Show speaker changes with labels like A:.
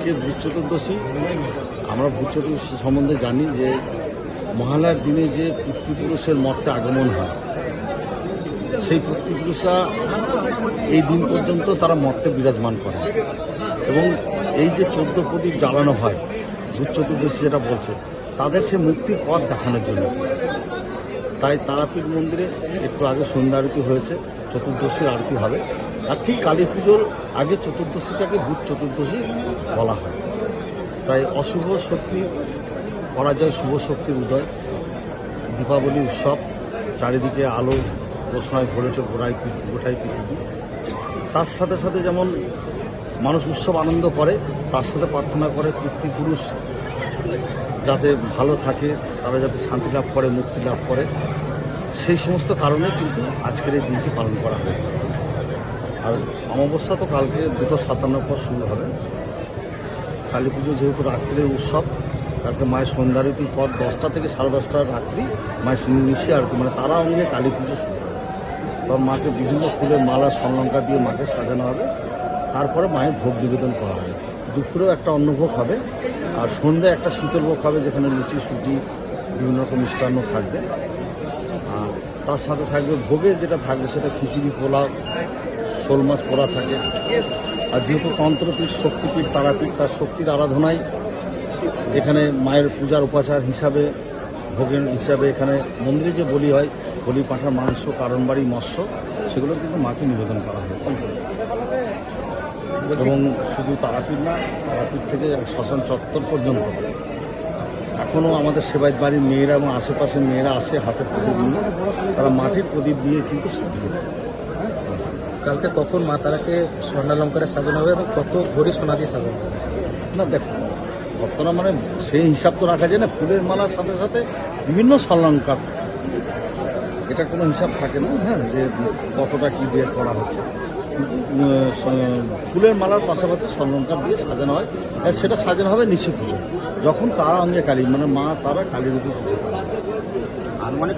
A: আজকে ভূত চতুর্দশী। আমরা ভূত চতুর্দশী সম্বন্ধে জানি যে মহালয়ার দিনে যে পিতৃপুরুষের মর্তে আগমন হয়, সেই পিতৃপুরুষরা এই দিন পর্যন্ত তারা মর্তে বিরাজমান করে। এবং এই যে চোদ্দ প্রদীপ জ্বালানো হয়, ভূত চতুর্দশী যেটা বলছে, তাদের সে মুক্তির পথ দেখানোর জন্য। তাই তারাপীঠ মন্দিরে একটু আগে সন্ধ্যা আরতি হয়েছে, চতুর্দশীর আরতি হবে। আর ঠিক কালী পুজোর আগে চতুর্দশীটাকে ভূত চতুর্দশী বলা হয়। তাই অশুভ শক্তি, পরাজয় শুভ শক্তির উদয়, দীপাবলি উৎসব, চারিদিকে আলো, রোশনায় ভরেছে গোড়ায় গোটাই পৃথিবী। তার সাথে সাথে যেমন মানুষ উৎসব আনন্দ করে, তার সাথে প্রার্থনা করে পিতৃপুরুষ যাতে ভালো থাকে, তারা যাতে শান্তি লাভ করে, মুক্তি লাভ করে। সেই সমস্ত কারণে কিন্তু আজকের এই দিনটি পালন করা হয় আর অমাবস্যা তো কালকে দুটো সাতান্নর পর শুরু হবে। কালী পুজো যেহেতু রাত্রির উৎসব কালকে মায়ের সন্ধ্যারতির পর দশটা থেকে সাড়ে দশটার রাত্রি মায়ের নিশি আরতি মানে তারা অঙ্গে কালী পুজো শুরু হবে। তখন মাকে বিভিন্ন ফুলের মালা সংলঙ্কা দিয়ে মাকে সাজানো হবে। তারপরে মায়ের ভোগ নিবেদন করা হবে। দুপুরেও একটা অন্নভোগ হবে, আর সন্ধ্যায় একটা শীতল ভোগ হবে যেখানে লুচি, সুজি, বিভিন্ন রকম মিষ্টান্ন থাকবে। আর তার সাথে থাকবে ভোগের যেটা থাকবে সেটা খিচুড়ি, পোলাও, শোল মাছ পোড়া থাকে। আর যেহেতু তন্ত্রপীঠ, শক্তিপীঠ, তারাপীঠ, তার শক্তির আরাধনায় এখানে মায়ের পূজার উপাচার হিসাবে, ভোগের হিসাবে এখানে মন্দিরে যে বলি হয়, বলি পাঁঠার মাংস, কারণবাড়ি, মৎস্য সেগুলো কিন্তু মাকে নিবেদন করা হয়। এবং শুধু তারাপীঠ না তারাপীঠ থেকে শ্মশান চত্বর পর্যন্ত। এখনও আমাদের সেবায়ত বাড়ির মেয়েরা এবং আশেপাশের মেয়েরা আসে হাতে প্রদীপ নিয়ে। তারা মাটির প্রদীপ দিয়ে কিন্তু সাজিয়ে দেয়
B: কালকে কখন মা তারাকে স্বর্ণালঙ্কারে সাজানো হবে এবং কত ভরি সোনা দিয়ে সাজানো হবে?
A: না দেখো কতটা মানে সেই হিসাব তো রাখা যায় না। ফুলের মালার সাথে সাথে বিভিন্ন স্বর্ণালঙ্কার। এটা কোনো হিসাব থাকে না হ্যাঁ যে কতটা কী বিয়ে করা হচ্ছে। কিন্তু ফুলের মালার পাশাপাশি স্বর্ণকার দিয়ে সাজানো হয় আর সেটা সাজানো হবে নিশ্চিত পুজো। যখন তারা অঙ্গে কালী মানে মা, তারা কালীর উপর পুজো করে
B: আর অনেক